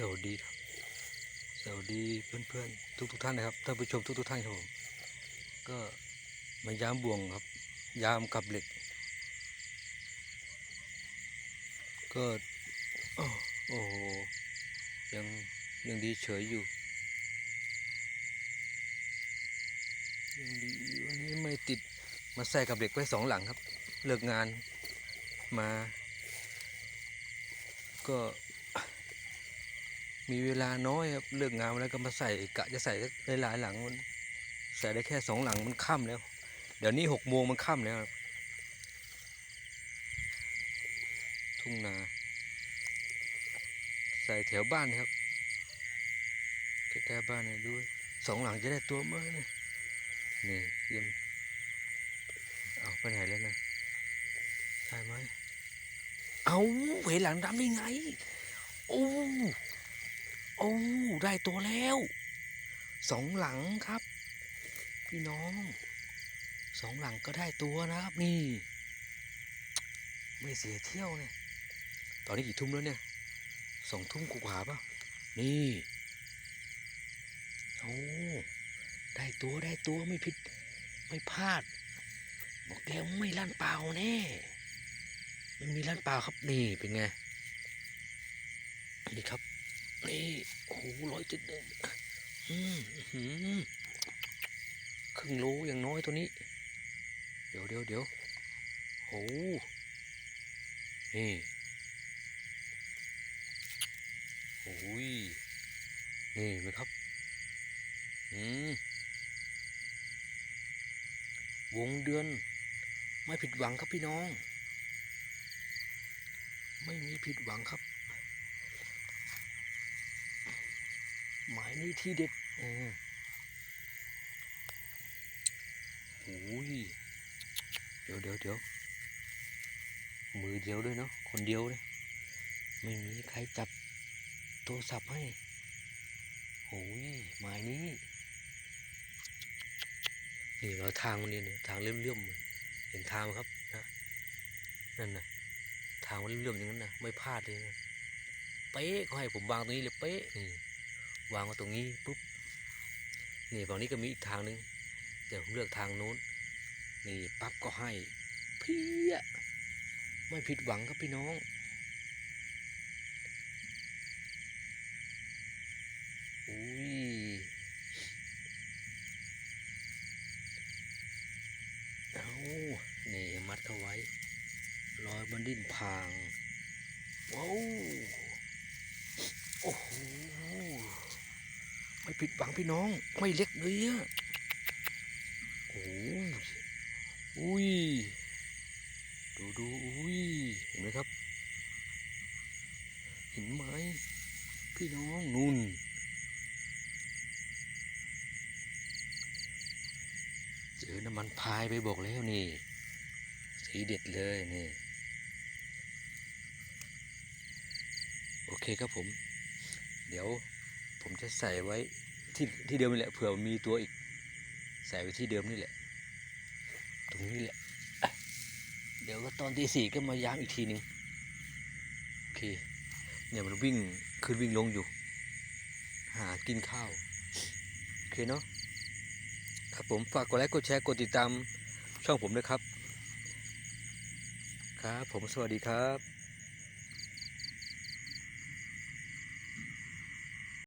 สวัสดีครับ สวัสดีเพื่อนๆทุกๆท่านนะครับท่านผู้ชมทุกๆท่านครับผมก็มายามบ่วงครับ ยามกับเหล็ก ก็โอ้โหยังยังดีเฉยอยู่ยังดีวันนี้ไม่ติดมาใส่กับเหล็กไว้สองหลังครับ เลิกงานมา ก็ มีเวลาน้อยครับเลิกงานแล้วก็มาใส่กะจะใส่ได้หลายหลังมันใส่ได้แค่สองหลังมันค่ำแล้ว เดี๋ยวนี้หกโมงมันค่ำแล้วครับทุ่งนาใส่แถวบ้านครับใกล้บ้านเนี่ยด้วยสองหลังจะได้ตัวเมื่อนี่นี่เยี่ยมเอาไปไหนแล้วนะใช่ไหมเอาเห็นหลังดำได้ไงโอ้ อ้ได้ตัวแล้วสองหลังครับ พี่น้องสองหลังก็ได้ตัวนะครับนี่ ไม่เสียเที่ยวเนี่ย ตอนนี้กี่ทุ่มแล้วเนี่ยสองทุ่มกว่าป่ะนี่โอ้ได้ตัวได้ตัวไม่ผิดไม่พลาด บอกแล้วไม่ลั่นเปล่าแน่ไม่มีลั่นเปล่าครับนี่เป็นไงนี่ครับนี่ โอ้โหร้อยเจ็ดหนึ่งอืมอื้อหือครึ่งโลอย่างน้อยตัวนี้ เดี๋ยวเดี๋ยวเดี๋ยวโอ้โหนี่โอ้ยนี่ไหมครับ อืม วงเดือน ไม่ผิดหวังครับพี่น้อง ไม่มีผิดหวังครับ หมายนี้ที่เด็ดอืมโอ้ยเดี๋ยวเดี๋ยวเดี๋ยวมือเดียวด้วยเนาะคนเดียวเลยไม่มีใครจับโทรศัพท์ให้โอ้ยหมายนี้นี่เราทางมันนี่เนี่ยทางเลื่อมๆเห็นทางไหมครับนะนั่นนะทางมันเลื่อมๆอย่างนั้นนะไม่พลาดเลยนะเป๊ะเขาให้ผมวางตรงนี้เลยเป๊ะนี่ วางมาตรงนี้ปุ๊บนี่ฝั่งนี้ก็มีอีกทางหนึ่งเดี๋ยวผมเลือกทางโน้น นี่ปั๊บก็ให้เพี้ยไม่ผิดหวังครับพี่น้อง อุ้ยเอานี่มัดเข้าไว้รอยมันดิ้นพาง ว้าว โอ้โห ผิดหวังพี่น้อง ไม่เล็กเลยอะโอ้ยอุ้ย ดูดูอุ้ย เห็นไหมครับ เห็นไหมพี่น้องนุ่นเจอน้ำมันพายไปบอกแล้วนี่ สีเด็ดเลยนี่ โอเคครับผม เดี๋ยวผมจะใส่ไว้ ที่ที่เดิมนี่แหละเผื่อมีตัวอีกใส่ไว้ที่เดิมนี่แหละ ตรงนี้แหละ เดี๋ยวก็ตอนตีสี่ก็มาย้ำอีกทีนึงโอเคเนี่ยมันวิ่งขึ้นวิ่งลงอยู่ หากินข้าวโอเคเนาะครับผมฝากกดไลค์กดแชร์กดติดตามช่องผมด้วยครับ ครับผมสวัสดีครับ